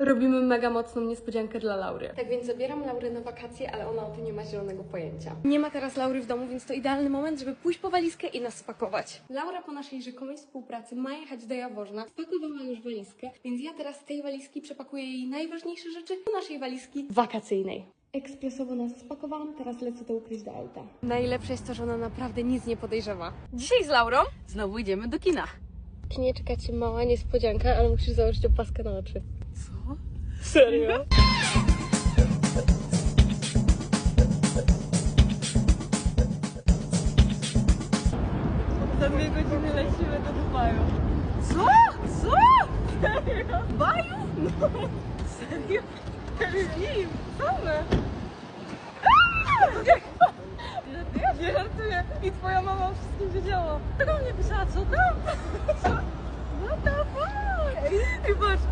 Robimy mega mocną niespodziankę dla Laury. Tak więc zabieram Laurę na wakacje, ale ona o tym nie ma zielonego pojęcia. Nie ma teraz Laury w domu, więc to idealny moment, żeby pójść po walizkę i nas spakować. Laura po naszej rzekomej współpracy ma jechać do Jaworzna. Spakowała już walizkę, więc ja teraz z tej walizki przepakuję jej najważniejsze rzeczy do naszej walizki wakacyjnej. Ekspresowo nas spakowałam, teraz lecę to ukryć do auta. Najlepsze jest to, że ona naprawdę nic nie podejrzewa. Dzisiaj z Laurą Znowu idziemy do kina. nie czeka cię mała niespodzianka, ale musisz założyć opaskę na oczy. Co? Serio? Za dwie godziny lecimy do Dubaju. Co? Co? Serio? Dubaju? No. Serio? Aviv? Same. Nie żartuję. I twoja mama o wszystkim wiedziała. Tylko mnie pisała, co tam? Co? What the fuck? I patrz,